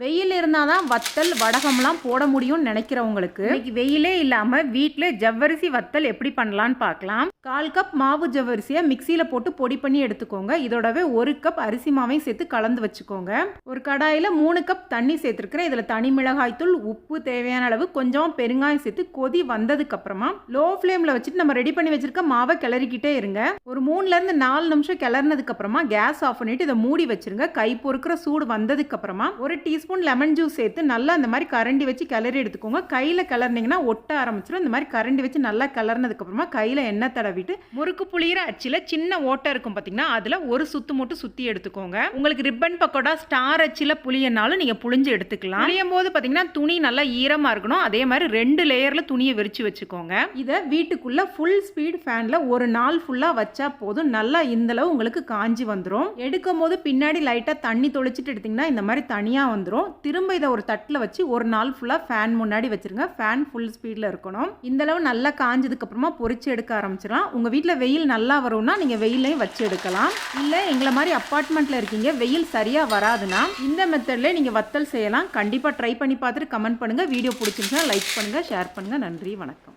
வெயில் இருந்தால் தான் வத்தல் வடகம்லாம் போட முடியும்னு நினைக்கிறவங்களுக்கு இன்னைக்கு வெயிலே இல்லாமல் வீட்டில் ஜவ்வரிசி வத்தல் எப்படி பண்ணலான்னு பார்க்கலாம் கால் கப் மாவு ஜவ்வரிசியை மிக்சியில் போட்டு பொடி பண்ணி எடுத்துக்கோங்க. இதோடவே ஒரு கப் அரிசி மாவையும் சேர்த்து கலந்து வச்சுக்கோங்க. ஒரு கடாயில் மூணு கப் தண்ணி சேர்த்துருக்கிறேன். இதில் தனி மிளகாய்த்தூள் உப்பு தேவையான அளவு கொஞ்சம் பெருங்காயம் சேர்த்து கொதி வந்ததுக்கு அப்புறமா லோ ஃப்ளேமில் வச்சுட்டு நம்ம ரெடி பண்ணி வச்சிருக்க மாவை கிளறிக்கிட்டே இருங்க. ஒரு மூணுலேருந்து நாலு நிமிஷம் கிளறினதுக்கு அப்புறமா கேஸ் ஆஃப் பண்ணிட்டு இதை மூடி வச்சிருங்க. கை பொறுக்கிற சூடு வந்ததுக்கு அப்புறமா ஒரு டீஸ்பூன் லெமன் ஜூஸ் சேர்த்து நல்லா இந்த மாதிரி கரண்டி வச்சு கிளறி எடுத்துக்கோங்க. கையில் கிளறினீங்கன்னா ஒட்ட ஆரம்பிச்சிடும் இந்த மாதிரி கரண்டி வச்சு நல்லா கிளறினதுக்கப்புறமா கையில் எண்ணெய் தடவிட்டு முறுக்கு புளியிற அச்சில் சின்ன ஓட்டை இருக்கும் பார்த்தீங்கன்னா அதில் ஒரு சுத்து மட்டும் சுற்றி எடுத்துக்கோங்க. உங்களுக்கு ரிப்பன் பக்கோடா ஸ்டார் அச்சில் புளியனாலும் நீங்கள் புளிஞ்சு எடுத்துக்கலாம். புளியும் போது பார்த்தீங்கன்னா துணி நல்லா ஈரமாக இருக்கணும். அதே மாதிரி ரெண்டு லேயரில் துணியை விரிச்சு வச்சுக்கோங்க. இதை வீட்டுக்குள்ளே ஃபுல் ஸ்பீட் ஃபேனில் ஒரு நாள் ஃபுல்லாக வச்சா போதும். நல்லா இந்தளவு உங்களுக்கு காஞ்சி வந்துடும் எடுக்கும் போது பின்னாடி லைட்டாக தண்ணி தொளிச்சிட்டு எடுத்திங்கன்னா இந்த மாதிரி தனியாக வந்துடும் திரும்ப இதை ஒரு தட்டில் வச்சு ஒரு நாள் ஃபுல்லாக ஃபேன் முன்னாடி வச்சிருங்க. ஃபேன் ஃபுல் ஸ்பீடில் இருக்கணும். இந்தளவு நல்லா காஞ்சதுக்கப்புறமா பொறிச்சு எடுக்க ஆரம்பிச்சிடலாம். உங்கள் வீட்டில் வெயில் நல்லா வரும்னா நீங்கள் வெயிலையும் வச்சு எடுக்கலாம். இல்லை எங்களை மாதிரி அப்பார்ட்மெண்ட்டில் இருக்கீங்க வெயில் சரியாக வராதுன்னா இந்த மெத்தட்லேயே நீங்கள் வத்தல் செய்யலாம். கண்டிப்பாக ட்ரை பண்ணி பார்த்துட்டு கமெண்ட் பண்ணுங்கள் வீடியோ பிடிச்சிருந்துச்சுன்னா லைக் பண்ணுங்கள் ஷேர் பண்ணுங்கள் நன்றி வணக்கம்.